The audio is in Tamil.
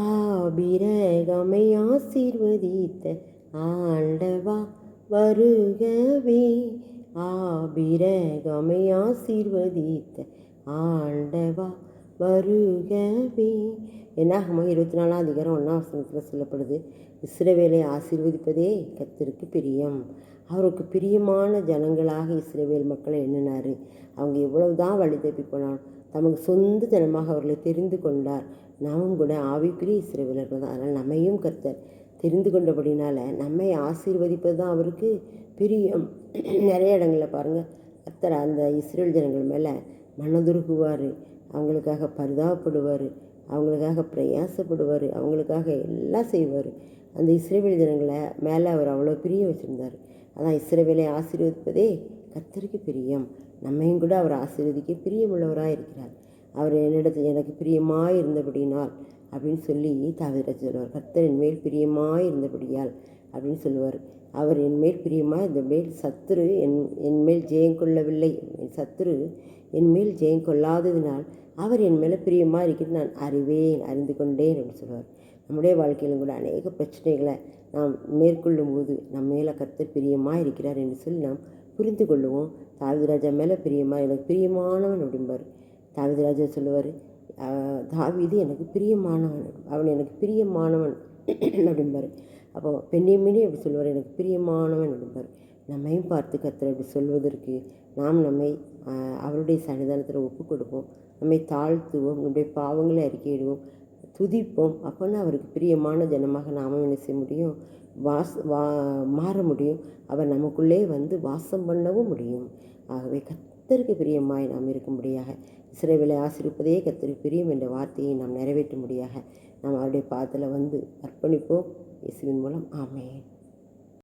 ஆபிரகமை ஆசீர்வதித்த ஆண்டவா வருகவே. ஆபிரகமை ஆசீர்வதித்த ஆண்டவா வருகவே. என்னாகமோ இருபத்தி நாலாம் அதிகாரம் ஒன்றாம் வசனத்தில் சொல்லப்படுது இஸ்ரவேலை ஆசீர்வதிப்பதே கத்திற்கு பிரியம். அவருக்கு பிரியமான ஜனங்களாக இஸ்ரவேல் மக்களை எண்ணினார். அவங்க எவ்வளவு தான் வழி தப்பி போனாலும் தமக்கு சொந்த ஜனமாக அவர்களை தெரிந்து கொண்டார். நாமும் கூட ஆவிக்குரிய இஸ்ரவேலர்கள் தான் அதனால் நம்மையும் கர்த்தர் தெரிந்து கொண்டபடினால நம்மை ஆசீர்வதிப்பது தான் அவருக்கு பிரியம். நிறைய இடங்களில் பாருங்கள் கர்த்தர் அந்த இஸ்ரேல் ஜனங்கள் மேலே மனதுருகுவார் அவங்களுக்காக பரிதாபப்படுவார் அவங்களுக்காக பிரயாசப்படுவார் அவங்களுக்காக எல்லாம் செய்வார். அந்த இஸ்ரேவேல் ஜனங்களை மேலே அவர் அவ்வளோ பிரியம் வச்சுருந்தார். அதான் இஸ்ரேவேலை ஆசீர்வதிப்பதே கத்தருக்கு பிரியம். நம்மையும் கூட அவர் ஆசீர்வதிக்க பிரியமுள்ளவராக இருக்கிறார் அவர் என்னிடத்தில் எனக்கு பிரியமாக இருந்தபடினால் அப்படின்னு சொல்லி தாவிர சொல்லுவார். என் மேல் பிரியமாக இருந்தபடியால் அப்படின்னு சொல்லுவார். அவர் என் மேல் பிரியமாக இருந்தபடி சத்துரு என் என் மேல் ஜெயம் கொள்ளவில்லை. சத்துரு என் மேல் ஜெயம் கொள்ளாததினால் அவர் என் மேலே பிரியமாக இருக்கிறது நான் அறிவேன் அறிந்து கொண்டேன் அப்படின்னு சொல்லுவார். நம்முடைய வாழ்க்கையிலும் கூட அநேக பிரச்சனைகளை நாம் மேற்கொள்ளும் போது நம்ம மேலே கர்த்தர் பிரியமாக இருக்கிறார் என்று சொல்லி நாம் புரிந்து கொள்ளுவோம். தாவிதராஜா மேலே பிரியமாக எனக்கு பிரியமானவன் அப்படிம்பார். தாவிதராஜா சொல்லுவார் தாவிது எனக்கு பிரியமானவன் அவன் எனக்கு பிரியமானவன் அப்படிம்பார். அப்போ பெண்ணியமினே அப்படி சொல்லுவார் எனக்கு பிரியமானவன் அப்படிம்பார். நம்மையும் பார்த்து கத்தர் அப்படி சொல்வதற்கு நாம் நம்மை அவருடைய சன்னிதானத்தில் ஒப்பு கொடுப்போம். நம்மை தாழ்த்துவோம் நம்முடைய பாவங்களை அறிக்கையிடுவோம் துதிப்போம். அப்போனா அவருக்கு பிரியமான ஜனமாக நாமும் என்ன செய்ய முடியும்? வாஸ் வா மாற முடியும். அவர் நமக்குள்ளே வந்து வாசம் பண்ணவும் முடியும். ஆகவே கத் கத்தருக்கு பிரியமாய் நாம் இருக்கும்படியாக. இஸ்ரேவேலை ஆசிரிப்பதே கத்தருக்கு பிரியம் என்ற வார்த்தையை நாம் நிறைவேற்றும்படியாக. நாம் அவருடைய பாதத்தில் வந்து அர்ப்பணிப்போம். இயேசுவின் மூலம். ஆமேன்.